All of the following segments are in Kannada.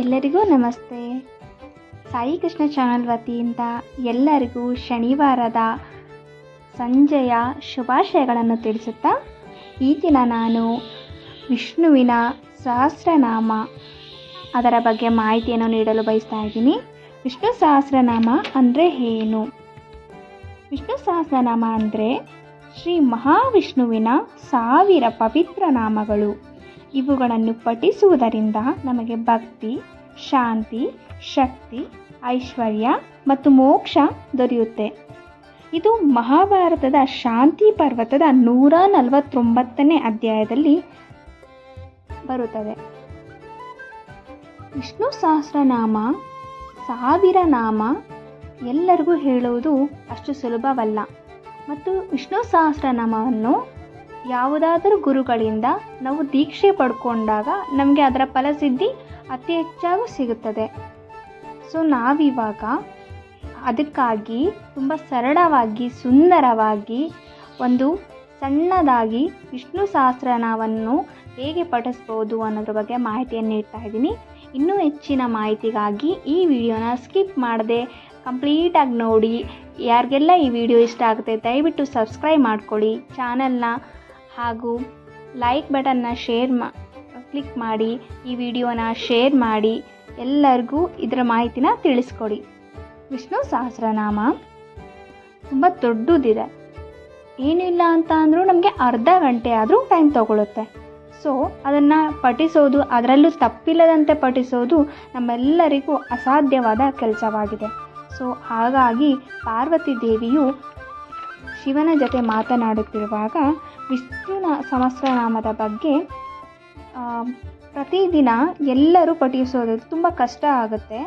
ಎಲ್ಲರಿಗೂ ನಮಸ್ತೆ. ಸಾಯಿ ಕೃಷ್ಣ ಚಾನಲ್ ವತಿಯಿಂದ ಎಲ್ಲರಿಗೂ ಶನಿವಾರದ ಸಂಜೆಯ ಶುಭಾಶಯಗಳನ್ನು ತಿಳಿಸುತ್ತಾ ಈ ದಿನ ನಾನು ವಿಷ್ಣುವಿನ ಸಹಸ್ರನಾಮ ಅದರ ಬಗ್ಗೆ ಮಾಹಿತಿಯನ್ನು ನೀಡಲು ಬಯಸ್ತಾ ಇದ್ದೀನಿ. ವಿಷ್ಣು ಸಹಸ್ರನಾಮ ಅಂದರೆ ಏನು? ವಿಷ್ಣು ಸಹಸ್ರನಾಮ ಅಂದರೆ ಶ್ರೀ ಮಹಾವಿಷ್ಣುವಿನ ಸಾವಿರ ಪವಿತ್ರ ನಾಮಗಳು. ಇವುಗಳನ್ನು ಪಠಿಸುವುದರಿಂದ ನಮಗೆ ಭಕ್ತಿ, ಶಾಂತಿ, ಶಕ್ತಿ, ಐಶ್ವರ್ಯ ಮತ್ತು ಮೋಕ್ಷ ದೊರೆಯುತ್ತೆ. ಇದು ಮಹಾಭಾರತದ ಶಾಂತಿ ಪರ್ವತದ ನೂರ ನಲವತ್ತೊಂಬತ್ತನೇ ಅಧ್ಯಾಯದಲ್ಲಿ ಬರುತ್ತದೆ. ವಿಷ್ಣು ಸಹಸ್ರನಾಮ, ಸಾವಿರ ನಾಮ ಎಲ್ಲರಿಗೂ ಹೇಳುವುದು ಅಷ್ಟು ಸುಲಭವಲ್ಲ. ಮತ್ತು ವಿಷ್ಣು ಸಹಸ್ರನಾಮವನ್ನು ಯಾವುದಾದರೂ ಗುರುಗಳಿಂದ ನಾವು ದೀಕ್ಷೆ ಪಡ್ಕೊಂಡಾಗ ನಮಗೆ ಅದರ ಫಲಸಿದ್ಧಿ ಅತಿ ಹೆಚ್ಚಾಗೂ ಸಿಗುತ್ತದೆ. ಸೊ ನಾವಿವಾಗ ಅದಕ್ಕಾಗಿ ತುಂಬ ಸರಳವಾಗಿ, ಸುಂದರವಾಗಿ, ಒಂದು ಸಣ್ಣದಾಗಿ ವಿಷ್ಣು ಸಹಸ್ರನಾಮವನ್ನು ಹೇಗೆ ಪಠಿಸ್ಬೋದು ಅನ್ನೋದ್ರ ಬಗ್ಗೆ ಮಾಹಿತಿಯನ್ನು ನೀಡ್ತಾ ಇದ್ದೀನಿ. ಇನ್ನೂ ಹೆಚ್ಚಿನ ಮಾಹಿತಿಗಾಗಿ ಈ ವಿಡಿಯೋನ ಸ್ಕಿಪ್ ಮಾಡದೆ ಕಂಪ್ಲೀಟಾಗಿ ನೋಡಿ. ಯಾರಿಗೆಲ್ಲ ಈ ವಿಡಿಯೋ ಇಷ್ಟ ಆಗುತ್ತೆ, ದಯವಿಟ್ಟು ಸಬ್ಸ್ಕ್ರೈಬ್ ಮಾಡ್ಕೊಳ್ಳಿ. ಚಾನಲ್ನ ಹಾಗೂ ಲೈಕ್ ಬಟನ್ನ ಶೇರ್ ಮಾ ಕ್ಲಿಕ್ ಮಾಡಿ, ಈ ವಿಡಿಯೋನ ಶೇರ್ ಮಾಡಿ, ಎಲ್ಲರಿಗೂ ಇದರ ಮಾಹಿತಿನ ತಿಳಿಸ್ಕೊಡಿ. ವಿಷ್ಣು ಸಹಸ್ರನಾಮ. ತುಂಬ ದೊಡ್ಡದಿದೆ. ಏನಿಲ್ಲ ಅಂತ ಅಂದರೂ ನಮಗೆ ಅರ್ಧ ಗಂಟೆ ಆದರೂ ಟೈಮ್ ತಗೊಳ್ಳುತ್ತೆ ಸೊ ಅದನ್ನು ಪಠಿಸೋದು, ಅದರಲ್ಲೂ ತಪ್ಪಿಲ್ಲದಂತೆ ಪಠಿಸೋದು ನಮ್ಮೆಲ್ಲರಿಗೂ ಅಸಾಧ್ಯವಾದ ಕೆಲಸವಾಗಿದೆ. ಸೊ ಹಾಗಾಗಿ ಪಾರ್ವತಿ ದೇವಿಯು ಶಿವನ ಜೊತೆ ಮಾತನಾಡುತ್ತಿರುವಾಗ ವಿಷ್ಣುನ ಸಹಸ್ರನಾಮದ ಬಗ್ಗೆ ಪ್ರತಿದಿನ ಎಲ್ಲರೂ ಪಠಿಸೋದು ತುಂಬ ಕಷ್ಟ ಆಗುತ್ತೆ.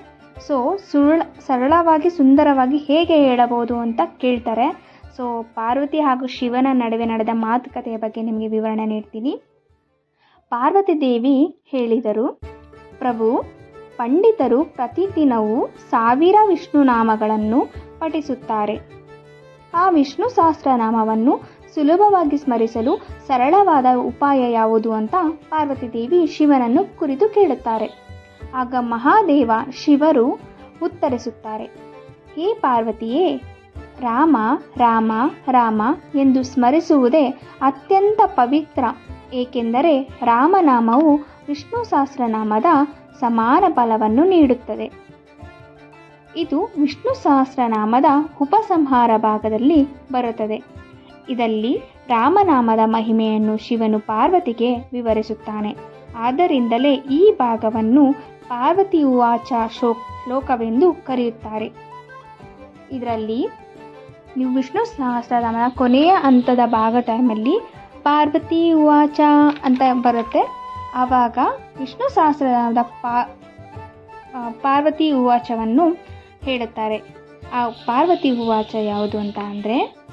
ಸೊ ಸುಳ್ಳ ಸರಳವಾಗಿ, ಸುಂದರವಾಗಿ ಹೇಗೆ ಹೇಳಬಹುದು ಅಂತ ಕೇಳ್ತಾರೆ. ಸೊ ಪಾರ್ವತಿ ಹಾಗೂ ಶಿವನ ನಡುವೆ ನಡೆದ ಮಾತುಕತೆಯ ಬಗ್ಗೆ ನಿಮಗೆ ವಿವರಣೆ ನೀಡ್ತೀನಿ. ಪಾರ್ವತಿ ದೇವಿ ಹೇಳಿದರು, ಪ್ರಭು, ಪಂಡಿತರು ಪ್ರತಿದಿನವೂ ಸಾವಿರ ವಿಷ್ಣು ನಾಮಗಳನ್ನು ಪಠಿಸುತ್ತಾರೆ. ಆ ವಿಷ್ಣು ಸಹಸ್ರನಾಮವನ್ನು ಸುಲಭವಾಗಿ ಸ್ಮರಿಸಲು ಸರಳವಾದ ಉಪಾಯ ಯಾವುದು ಅಂತ ಪಾರ್ವತಿ ದೇವಿ ಶಿವನನ್ನು ಕುರಿತು ಕೇಳುತ್ತಾರೆ. ಆಗ ಮಹಾದೇವ ಶಿವರು ಉತ್ತರಿಸುತ್ತಾರೆ. ಹೇ ಪಾರ್ವತಿಯೇ, ರಾಮ ರಾಮ ರಾಮ ಎಂದು ಸ್ಮರಿಸುವುದೇ ಅತ್ಯಂತ ಪವಿತ್ರ. ಏಕೆಂದರೆ ರಾಮನಾಮವು ವಿಷ್ಣು ಸಹಸ್ರನಾಮದ ಸಮಾನ ಫಲವನ್ನು ನೀಡುತ್ತದೆ. ಇದು ವಿಷ್ಣು ಸಹಸ್ರನಾಮದ ಉಪಸಂಹಾರ ಭಾಗದಲ್ಲಿ ಬರುತ್ತದೆ. ಇದರಲ್ಲಿ ರಾಮನಾಮದ ಮಹಿಮೆಯನ್ನು ಶಿವನು ಪಾರ್ವತಿಗೆ ವಿವರಿಸುತ್ತಾನೆ. ಆದ್ದರಿಂದಲೇ ಈ ಭಾಗವನ್ನು ಪಾರ್ವತಿ ಉವಾಚ ಶೋಕ್ ಶ್ಲೋಕವೆಂದು ಕರೆಯುತ್ತಾರೆ. ಇದರಲ್ಲಿ ನೀವು ವಿಷ್ಣು ಸಹಸ್ರನಾಮನ ಕೊನೆಯ ಹಂತದ ಭಾಗ ಟೈಮಲ್ಲಿ ಪಾರ್ವತಿ ಉವಾಚ ಅಂತ ಬರುತ್ತೆ. ಆವಾಗ ವಿಷ್ಣು ಸಹಸ್ರನಾಮದ ಪಾ ಪಾರ್ವತಿ ಉವಾಚವನ್ನು ಹೇಳುತ್ತಾರೆ. ಆ ಪಾರ್ವತಿ ಉವಾಚ ಯಾವುದು ಅಂತ ಅಂದರೆ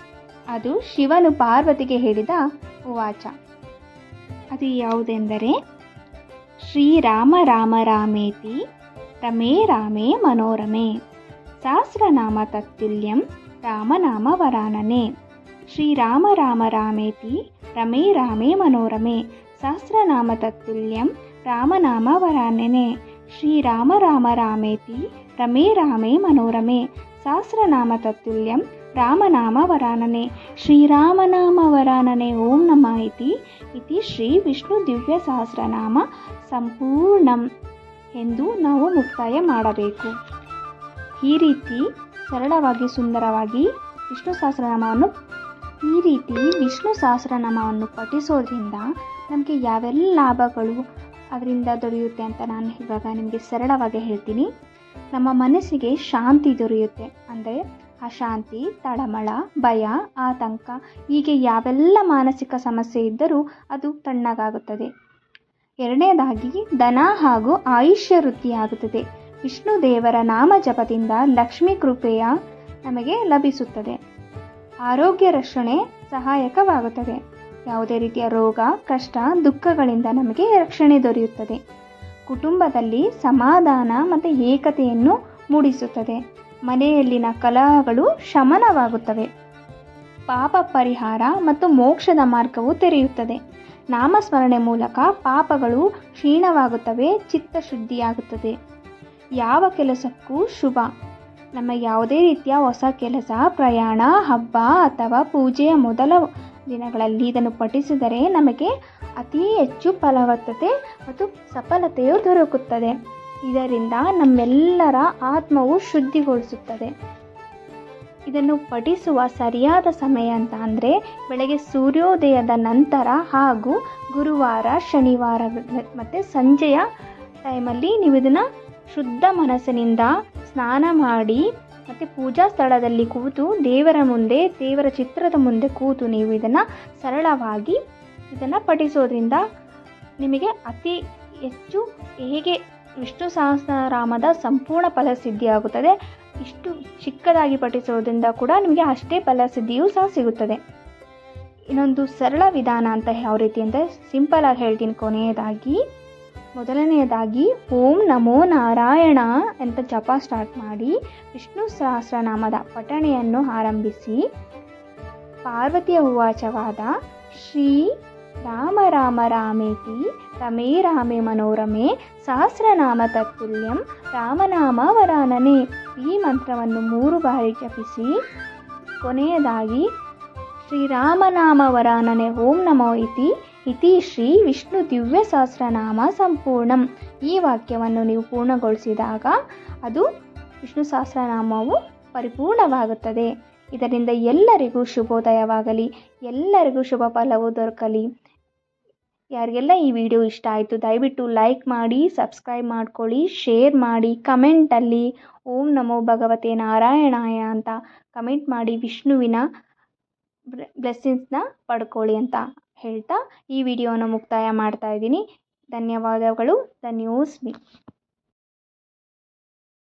ಅದು ಶಿವನು ಪಾರ್ವತಿಗೆ ಹೇಳಿದ ಉವಾಚ ಅದು ಯಾವುದೆಂದರೆ ಶ್ರೀರಾಮ ರಾಮ ರಾಮೇತಿ, ರಮೇ ರಾಮೇ ಮನೋರಮೆ, ಸಹಸ್ರನಾಮ ತತ್ತುಲ್ಯಂ, ರಾಮನಾಮ ವರಾನನೆ ಶ್ರೀರಾಮ ರಾಮ ರಾಮೇತಿ, ರಮೇ ರಾಮೇ ಮನೋರಮೆ, ಸಹಸ್ರನಾಮ ತತ್ತುಲ್ಯಂ, ರಾಮನಾಮ ವರಾನನೆ ಶ್ರೀರಾಮ ರಾಮ ರಾಮೇತಿ, ರಮೇ ರಾಮೇ ಮನೋರಮೆ, ಸಹಸ್ರನಾಮ ತತ್ತುಲ್ಯಂ ರಾಮನಾಮ ವರಾನನೆ ಶ್ರೀರಾಮನಾಮ ವರಾನನೆ ಓಂ ನಮಃ ಇತಿ. ಇತಿ ಶ್ರೀ ವಿಷ್ಣು ದಿವ್ಯ ಸಹಸ್ರನಾಮ ಸಂಪೂರ್ಣಂ ಎಂದು ನಾವು ಮುಕ್ತಾಯ ಮಾಡಬೇಕು. ಈ ರೀತಿ ಸರಳವಾಗಿ ಸುಂದರವಾಗಿ ವಿಷ್ಣು ಸಹಸ್ರನಾಮವನ್ನು, ಈ ರೀತಿ ವಿಷ್ಣು ಸಹಸ್ರನಾಮವನ್ನು ಪಠಿಸೋದ್ರಿಂದ ನಮಗೆ ಯಾವೆಲ್ಲ ಲಾಭಗಳು ಅದರಿಂದ ದೊರೆಯುತ್ತೆ ಅಂತ ನಾನು ಇವಾಗ ನಿಮಗೆ ಸರಳವಾಗಿ ಹೇಳ್ತೀನಿ. ನಮ್ಮ ಮನಸ್ಸಿಗೆ ಶಾಂತಿ ದೊರೆಯುತ್ತೆ. ಅಂದರೆ ಅಶಾಂತಿ ತಳಮಳ ಭಯ, ಆತಂಕ ಹೀಗೆ ಯಾವೆಲ್ಲ ಮಾನಸಿಕ ಸಮಸ್ಯೆ ಇದ್ದರೂ ಅದು ತಣ್ಣಗಾಗುತ್ತದೆ. ಎರಡನೇದಾಗಿ, ಧನ ಹಾಗೂ ಆಯುಷ್ಯ ವೃದ್ಧಿಯಾಗುತ್ತದೆ. ವಿಷ್ಣು ದೇವರ ನಾಮ ಜಪದಿಂದ ಲಕ್ಷ್ಮೀ ಕೃಪೆಯ ನಮಗೆ ಲಭಿಸುತ್ತದೆ. ಆರೋಗ್ಯ ರಕ್ಷಣೆ ಸಹಾಯಕವಾಗುತ್ತದೆ. ಯಾವುದೇ ರೀತಿಯ ರೋಗ, ಕಷ್ಟ, ದುಃಖಗಳಿಂದ ನಮಗೆ ರಕ್ಷಣೆ ದೊರೆಯುತ್ತದೆ. ಕುಟುಂಬದಲ್ಲಿ ಸಮಾಧಾನ ಮತ್ತು ಏಕತೆಯನ್ನು ಮೂಡಿಸುತ್ತದೆ. ಮನೆಯಲ್ಲಿನ ಕಲಹಗಳು ಶಮನವಾಗುತ್ತವೆ. ಪಾಪ ಪರಿಹಾರ ಮತ್ತು ಮೋಕ್ಷದ ಮಾರ್ಗವು ತೆರೆಯುತ್ತದೆ. ನಾಮಸ್ಮರಣೆ ಮೂಲಕ ಪಾಪಗಳು ಕ್ಷೀಣವಾಗುತ್ತವೆ, ಚಿತ್ತ ಶುದ್ಧಿಯಾಗುತ್ತದೆ. ಯಾವ ಕೆಲಸಕ್ಕೂ ಶುಭ. ನಮ್ಮ ಯಾವುದೇ ರೀತಿಯ ಹೊಸ ಕೆಲಸ, ಪ್ರಯಾಣ, ಹಬ್ಬ ಅಥವಾ ಪೂಜೆಯ ಮೊದಲ ದಿನಗಳಲ್ಲಿ ಇದನ್ನು ಪಠಿಸಿದರೆ ನಮಗೆ ಅತಿ ಹೆಚ್ಚು ಫಲವತ್ತತೆ ಮತ್ತು ಸಫಲತೆಯು ದೊರಕುತ್ತದೆ. ಇದರಿಂದ ನಮ್ಮೆಲ್ಲರ ಆತ್ಮವು ಶುದ್ಧಿಗೊಳಿಸುತ್ತದೆ. ಇದನ್ನು ಪಠಿಸುವ ಸರಿಯಾದ ಸಮಯ ಅಂತ ಅಂದರೆ ಬೆಳಗ್ಗೆ ಸೂರ್ಯೋದಯದ ನಂತರ ಹಾಗೂ ಗುರುವಾರ, ಶನಿವಾರ ಮತ್ತು ಸಂಜೆಯ ಟೈಮಲ್ಲಿ ನೀವು ಇದನ್ನು ಶುದ್ಧ ಮನಸ್ಸಿನಿಂದ ಸ್ನಾನ ಮಾಡಿ ಮತ್ತು ಪೂಜಾ ಸ್ಥಳದಲ್ಲಿ ಕೂತು ದೇವರ ಮುಂದೆ, ದೇವರ ಚಿತ್ರದ ಮುಂದೆ ಕೂತು ನೀವು ಇದನ್ನು ಸರಳವಾಗಿ ಇದನ್ನು ಪಠಿಸೋದ್ರಿಂದ ನಿಮಗೆ ಅತಿ ಹೆಚ್ಚು ಹೇಗೆ ವಿಷ್ಣು ಸಹಸ್ರನಾಮದ ಸಂಪೂರ್ಣ ಫಲಸಿದ್ಧಿಯಾಗುತ್ತದೆ. ಇಷ್ಟು ಚಿಕ್ಕದಾಗಿ ಪಠಿಸೋದ್ರಿಂದ ಕೂಡ ನಿಮಗೆ ಅಷ್ಟೇ ಫಲಸಿದ್ಧಿಯೂ ಸಹ ಸಿಗುತ್ತದೆ. ಇನ್ನೊಂದು ಸರಳ ವಿಧಾನ ಅಂತ ಯಾವ ರೀತಿ ಅಂದರೆ ಸಿಂಪಲಾಗಿ ಹೇಳ್ತೀನಿ. ಕೊನೆಯದಾಗಿ, ಮೊದಲನೆಯದಾಗಿ, ಓಂ ನಮೋ ನಾರಾಯಣ ಅಂತ ಜಪ ಸ್ಟಾರ್ಟ್ ಮಾಡಿ, ವಿಷ್ಣು ಸಹಸ್ರನಾಮದ ಪಠಣೆಯನ್ನು ಆರಂಭಿಸಿ, ಪಾರ್ವತಿಯ ಉವಾಚವಾದ ಶ್ರೀ ರಾಮ ರಾಮ ರಾಮೇತಿ ರಮೇ ರಾಮೇ ಮನೋರಮೆ, ಸಹಸ್ರನಾಮ ತತ್ತುಲ್ಯಂ ರಾಮನಾಮ ವರಾನನೆ. ಈ ಮಂತ್ರವನ್ನು ಮೂರು ಬಾರಿ ಜಪಿಸಿ. ಕೊನೆಯದಾಗಿ, ಶ್ರೀರಾಮನಾಮ ವರಾನನೆ ಓಂ ನಮೋ ಇತಿ ಇತಿ ಶ್ರೀ ವಿಷ್ಣು ದಿವ್ಯ ಸಹಸ್ರನಾಮ ಸಂಪೂರ್ಣಂ. ಈ ವಾಕ್ಯವನ್ನು ನೀವು ಪೂರ್ಣಗೊಳಿಸಿದಾಗ ಅದು ವಿಷ್ಣು ಸಹಸ್ರನಾಮವು ಪರಿಪೂರ್ಣವಾಗುತ್ತದೆ. ಇದರಿಂದ ಎಲ್ಲರಿಗೂ ಶುಭೋದಯವಾಗಲಿ, ಎಲ್ಲರಿಗೂ ಶುಭ ಫಲವು ದೊರಕಲಿ. ಯಾರಿಗೆಲ್ಲ ಈ ವಿಡಿಯೋ ಇಷ್ಟ ಆಯಿತು, ದಯವಿಟ್ಟು ಲೈಕ್ ಮಾಡಿ, ಸಬ್ಸ್ಕ್ರೈಬ್ ಮಾಡ್ಕೊಳ್ಳಿ, ಶೇರ್ ಮಾಡಿ ಕಮೆಂಟಲ್ಲಿ ಓಂ ನಮೋ ಭಗವತೆ ನಾರಾಯಣಾಯ ಅಂತ ಕಮೆಂಟ್ ಮಾಡಿ ವಿಷ್ಣುವಿನ ಬ್ಲೆಸ್ಸಿಂಗ್ಸ್ನ ಪಡ್ಕೊಳ್ಳಿ ಅಂತ ಹೇಳ್ತಾ ಈ ವಿಡಿಯೋನ ಮುಕ್ತಾಯ ಮಾಡ್ತಾ ಇದ್ದೀನಿ. ಧನ್ಯವಾದಗಳು, ಧನ್ಯೋಸ್ಮಿ.